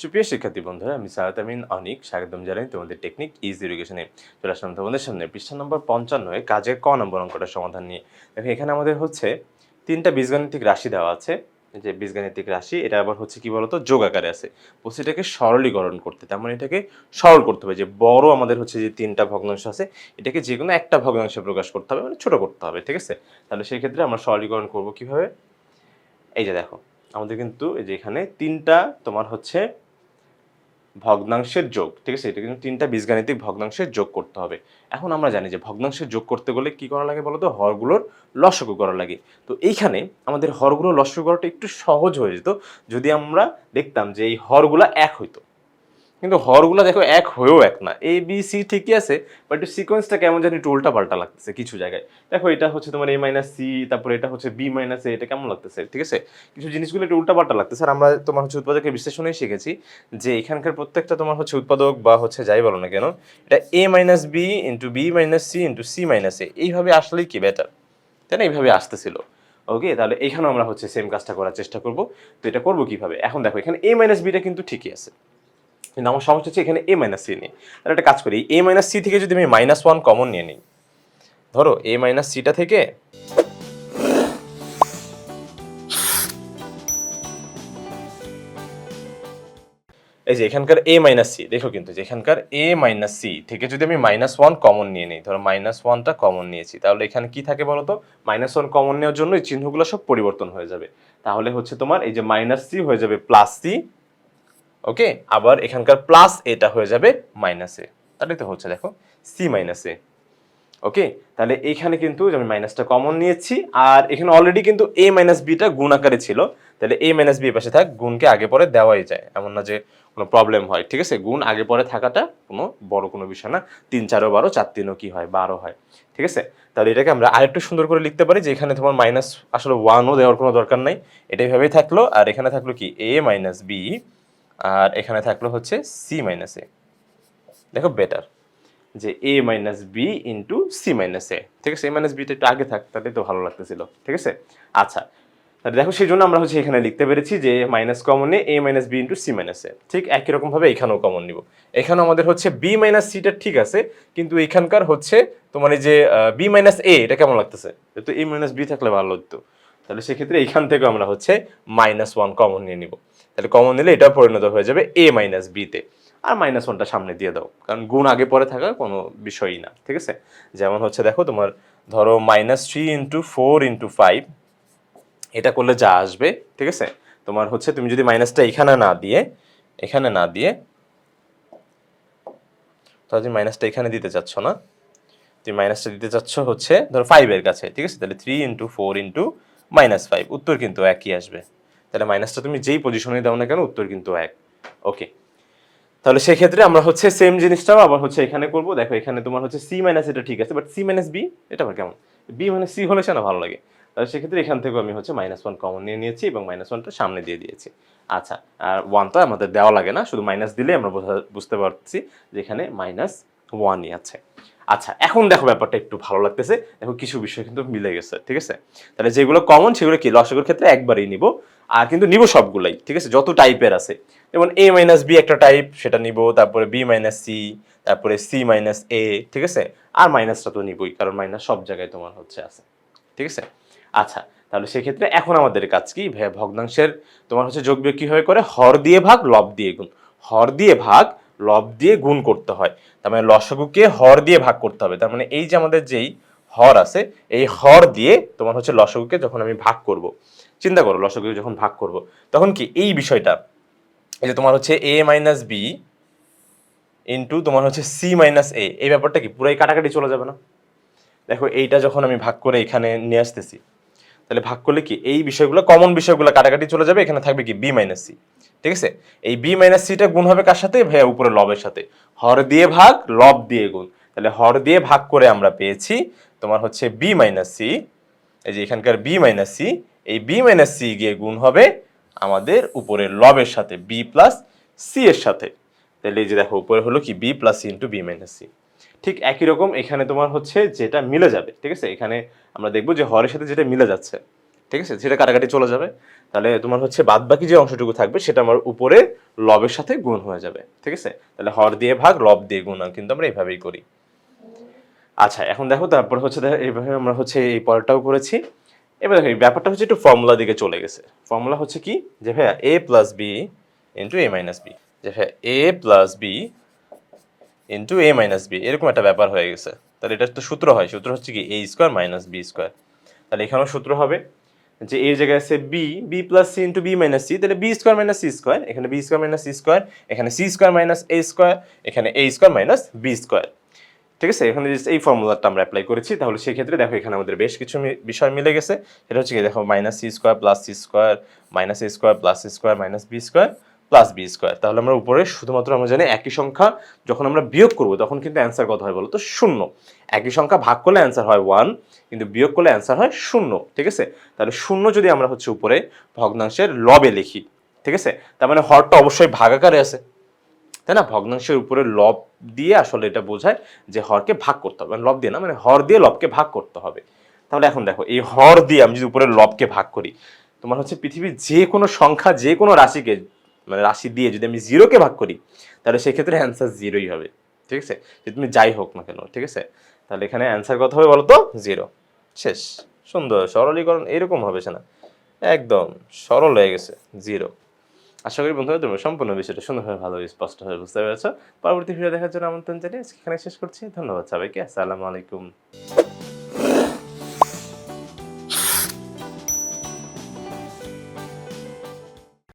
সুপ্রিয় শিক্ষার্থী বন্ধুরা, আমি সারাত আমিন অনিক, স্বাগতম জানাই তোমাদের টেকনিক ইজ এডুকেশনে। চলে আসলাম তোমাদের সামনে পৃষ্ঠা নম্বর পঞ্চান্নয় কাজের ক নম্বর অঙ্কটার সমাধান নিয়ে। দেখো, এখানে আমাদের হচ্ছে তিনটা বীজগাণিতিক রাশি দেওয়া আছে। যে বীজগাণিতিক রাশি, এটা আবার হচ্ছে কি বলতো? যোগ আকারে আছে। বলছে এটাকে সরলীকরণ করতে, তার মানে এটাকে সরল করতে হবে। যে বড় আমাদের হচ্ছে যে তিনটা ভগ্নাংশ আছে, এটাকে যে কোনো একটা ভগ্নাংশে প্রকাশ করতে হবে মানে ছোট করতে হবে, ঠিক আছে? তাহলে সেই ক্ষেত্রে আমরা সরলীকরণ করব কীভাবে? এই যে দেখো, আমাদের কিন্তু এই যে এখানে তিনটা তোমার হচ্ছে ভগ্নাংশের যোগ, ঠিক আছে? এটা কিন্তু তিনটা বীজগাণিতিক ভগ্নাংশের যোগ করতে হবে। এখন আমরা জানি যে ভগ্নাংশের যোগ করতে গেলে কি করা লাগে বলতো? হরগুলোর লসকু করা লাগে। তো এইখানে আমাদের হরগুলোর লসকু করাটা একটু সহজ হয়ে যেত। যদি আমরা দেখতাম যে এই হরগুলো এক হইতো। কিন্তু হরগুলো দেখো এক হয়েও এক না। এ বি সি ঠিকই আছে বাট সিকোয়েন্সটা কেমন জানি একটু পাল্টা লাগতেছে কিছু জায়গায়। দেখো এটা হচ্ছে তোমার এ মাইনাস সি তারপরে এটা হচ্ছে বি মাইনাস এ এটা কেমন লাগতেছে, ঠিক আছে? কিছু জিনিসগুলো একটু উল্টা পাল্টা লাগতেছে, আর আমরা তোমার হচ্ছে উৎপাদকের বিশ্লেষণেই শিখেছি যে এখানকার প্রত্যেকটা তোমার হচ্ছে উৎপাদক বা হচ্ছে যাই বলো না কেন, এটা A minus B into B minus C into C minus A এইভাবে আসলেই কি বেটার তাই না? এইভাবে আসতেছিল। ওকে তাহলে এখানেও আমরা হচ্ছে সেম কাজটা করার চেষ্টা করব। তো এটা করব কীভাবে? এখন দেখো, এখানে এ মাইনাস বিটা কিন্তু ঠিকই আছে। কিন্তু আমার সমস্যা হচ্ছে এখানে এ মাইনাস সি নিয়ে। তাহলে একটা কাজ করি এ মাইনাস সি থেকে যদি আমি মাইনাস ওয়ান কমন নিয়ে নিই, ধরো এ মাইনাস সিটা থেকে এই যে এখানকার এ মাইনাস সি দেখো কিন্তু যে এখানকার এ মাইনাস সি থেকে যদি আমি মাইনাস ওয়ান কমন নিয়ে নিই, ধরো মাইনাস ওয়ানটা কমন নিয়েছি, তাহলে এখানে কি থাকে বলতো? মাইনাস ওয়ান কমন নেওয়ার জন্য এই চিহ্নগুলো সব পরিবর্তন হয়ে যাবে। তাহলে হচ্ছে তোমার এই যে মাইনাস সি হয়ে যাবে প্লাস সি ওকে? আবার এখানকার প্লাস এটা হয়ে যাবে মাইনাস এ তাহলে তো হচ্ছে, দেখো সি মাইনাস এ ওকে? তাহলে এখানে কিন্তু আমি মাইনাসটা কমন নিয়েছি, আর এখানে অলরেডি কিন্তু এ মাইনাস বিটা গুণ আকারে ছিল। তাহলে এ মাইনাস বি পাশে থাক, গুণকে আগে পরে দেওয়াই যায়। এমন না যে কোনো প্রবলেম হয়, ঠিক আছে? গুণ আগে পরে থাকাটা কোনো বড় কোনো বিষয় না। তিন চারও বারো, চার তিনও কি হয়? বারো হয়, ঠিক আছে? তাহলে এটাকে আমরা আরেকটু সুন্দর করে লিখতে পারি যে এখানে তোমার মাইনাস আসলে ওয়ানও দেওয়ার কোনো দরকার নাই। এটাই ভাবেই থাকল, আর এখানে থাকল কি? এ মাইনাস বি আর এখানে থাকল হচ্ছে সি মাইনাস এ দেখো বেটার যে A minus B into C minus A ঠিক আছে এ মাইনাস বিটা একটু আগে থাক, তাহলে তো ভালো লাগতেছিল। ঠিক আছে? আচ্ছা তাহলে দেখো সেই জন্য আমরা হচ্ছে এখানে লিখতে পেরেছি যে minus common A minus B into C minus A ঠিক একই রকম ভাবে এখানেও কমন নিব। এখানেও আমাদের হচ্ছে বি মাইনাস সিটা ঠিক আছে, কিন্তু এখানকার হচ্ছে তোমার এই যে বি মাইনাস এ এটা কেমন লাগতেছে? তো এ মাইনাস বি থাকলে ভালো হতো তাহলে সেক্ষেত্রে এইখান থেকে আমরা হচ্ছে মাইনাস ওয়ান কমন নিয়ে নিব। তাহলে কমন নিলে এটা পরিণত হয়ে যাবে এ মাইনাস বিতে আর মাইনাস ওয়ানটা সামনে দিয়ে দাও। কারণ গুণ আগে পরে থাকা কোনো বিষয়ই না, ঠিক আছে? যেমন হচ্ছে দেখো তোমার ধরো minus three into four into five এটা করলে যা আসবে, ঠিক আছে? তোমার হচ্ছে তুমি যদি মাইনাসটা এখানে না দিয়ে, এখানে না দিয়ে, তাহলে তুমি মাইনাসটা এখানে দিতে চাচ্ছ না। তুমি মাইনাসটা দিতে চাচ্ছ হচ্ছে ধরো ফাইভের কাছে, ঠিক আছে? তাহলে three into four into minus five উত্তর কিন্তু একই আসবে। তাহলে মাইনাসটা তুমি যেই পজিশনে দাও না কেন, উত্তর কিন্তু এক। ওকে তাহলে সেক্ষেত্রে আমরা হচ্ছে সেম জিনিসটাও আবার হচ্ছে এখানে করব। দেখো, এখানে তোমার হচ্ছে সি মাইনাস এটা ঠিক আছে বাট সি মাইনাস বি এটা আবার কেমন? বি মানে সি হলে সে না ভালো লাগে? তাহলে সেক্ষেত্রে এখান থেকেও আমি হচ্ছে মাইনাস ওয়ান কমন নিয়ে নিয়েছি এবং মাইনাস ওয়ানটা সামনে দিয়ে দিয়েছি। আচ্ছা আর ওয়ানটা আমাদের দেওয়া লাগে না, শুধু মাইনাস দিলে আমরা বুঝতে পারছি যে এখানে মাইনাস ওয়ানই আছে। আচ্ছা এখন দেখো ব্যাপারটা একটু ভালো লাগতেছে। দেখো কিছু বিষয় কিন্তু মিলে গেছে, ঠিক আছে? তাহলে যেগুলো কমন সেগুলো কি? লসকের ক্ষেত্রে একবারই নিব, আর কিন্তু নিব সবগুলাই, ঠিক আছে? যত টাইপের আছে। যেমন এ মাইনাস বি একটা টাইপ সেটা নিব, তারপরে বি মাইনাস সি তারপরে সি মাইনাস এ ঠিক আছে? আর মাইনাসটা তো নিবই, কারণ মাইনাস সব জায়গায় তোমার হচ্ছে আছে, ঠিক আছে? আচ্ছা তাহলে সেক্ষেত্রে এখন আমাদের কাজ কি? ভগ্নাংশের তোমার হচ্ছে যোগ বিয়োগ কীভাবে করে? হর দিয়ে ভাগ, লব দিয়ে গুণ। হর দিয়ে ভাগ লব দিয়ে গুণ করতে হয়। তার মানে লসগুকে হর দিয়ে ভাগ করতে হবে। তার মানে এই যে আমাদের যেই হর আছে, এই হর দিয়ে তোমার হচ্ছে লসগুকে যখন আমি ভাগ করব, চিন্তা করো লসগুকে যখন ভাগ করব, তখন কি এই বিষয়টা, এই যে তোমার হচ্ছে এ মাইনাস বি ইন্টু তোমার হচ্ছে সি মাইনাস এ এই ব্যাপারটা কি পুরাই কাটাকাটি চলে যাবে না? দেখো এইটা যখন আমি ভাগ করে এখানে নিয়ে আসতেছি তাহলে ভাগ করলে কি? এই বিষয়গুলো কমন বিষয়গুলো কাটাকাটি চলে যাবে, এখানে থাকবে কি? বি মাইনাস সি ঠিক আছে? এই বি মাইনাস সিটা গুণ হবে কার সাথে? ভাইয়া, উপরে লবের সাথে। হর দিয়ে ভাগ, লব দিয়ে গুণ। তাহলে হর দিয়ে ভাগ করে আমরা পেয়েছি তোমার হচ্ছে বি মাইনাস সি এই যে এখানকার বি মাইনাস সি এই বি মাইনাস সি গিয়ে গুণ হবে আমাদের উপরের লবের সাথে বি প্লাস সি এর সাথে। তাহলে এই যে দেখো, উপরে হলো কি? B plus C into B minus C ঠিক একই রকম এখানে তোমার হচ্ছে যেটা মিলে যাবে, ঠিক আছে? এখানে আমরা দেখব যে হরের সাথে যেটা মিলে যাচ্ছে, ঠিক আছে? সেটা কাটাকাটি চলে যাবে। তাহলে তোমার হচ্ছে বাদ বাকি যে অংশটুকু থাকবে সেটা আমার উপরে লবের সাথে গুণ হয়ে যাবে, ঠিক আছে? তাহলে হর দিয়ে ভাগ, লব দিয়ে গুণ কিন্তু আমরা এইভাবেই করি। আচ্ছা এখন দেখো তারপর হচ্ছে এইভাবে আমরা হচ্ছে এই পরেরটাও করেছি। এবার দেখো ব্যাপারটা হচ্ছে একটু ফর্মুলা দিকে চলে গেছে। ফর্মুলা হচ্ছে কি? যে ভাইয়া A plus B into A minus B যে ভাইয়া A plus B into A minus B এরকম একটা ব্যাপার হয়ে গেছে। তাহলে এটা তো সূত্র হয়, সূত্র হচ্ছে কি? A square minus B square তাহলে এখানেও সূত্র হবে যে এর জায়গায় আছে B B plus C into B minus C তাহলে B square minus C square এখানে B square minus C square এখানে C square minus A square এখানে A square minus B square ঠিক আছে? এখানে এই ফর্মুলাটা আমরা অ্যাপ্লাই করেছি, তাহলে সেক্ষেত্রে দেখো এখানে আমাদের বেশ কিছু বিষয় মিলে গেছে। এটা হচ্ছে কি? দেখো minus C square plus C square minus A square plus C square minus B square plus B square তাহলে আমরা উপরে শুধুমাত্র আমরা জানি একই সংখ্যা যখন আমরা বিয়োগ করব, তখন কিন্তু অ্যান্সার কত হয় বলো তো শূন্য। একই সংখ্যা ভাগ করলে অ্যান্সার হয় ওয়ান কিন্তু বিয়োগ করলে অ্যান্সার হয় শূন্য, ঠিক আছে? তাহলে শূন্য যদি আমরা হচ্ছে উপরে ভগ্নাংশের লবে লিখি, ঠিক আছে? তার মানে হরটা অবশ্যই ভাগাকারে আছে। তাই না? ভগ্নাংশের উপরে লব দিয়ে আসলে এটা বোঝায় যে হরকে ভাগ করতে হবে। মানে লব দিয়ে না মানে হর দিয়ে লবকে ভাগ করতে হবে। তাহলে এখন দেখো, এই হর দিয়ে আমি যদি উপরে লবকে ভাগ করি, তোমার হচ্ছে পৃথিবীর যে কোনো সংখ্যা যে কোনো রাশিকে মানে রাশি দিয়ে যদি আমি জিরোকে ভাগ করি, তাহলে সেক্ষেত্রে অ্যান্সার জিরোই হবে। ঠিক আছে? যে তুমি যাই হোক না কেন, ঠিক আছে? তাহলে এখানে অ্যান্সার কত হবে বলো তো জিরো শেষ। সুন্দর। সরলীকরণ এরকম হবে না একদম। সরল হয়ে গেছে। জিরো আশা করি বন্ধুরা, তোমরা সম্পূর্ণ বিষয়টা সুন্দরভাবে ভালো স্পষ্টভাবে বুঝতে পেরেছ। পরবর্তী ভিডিও দেখার জন্য আমন্ত্রণ জানিয়ে এখানে শেষ করছি। ধন্যবাদ সবাইকে। আসসালামু আলাইকুম।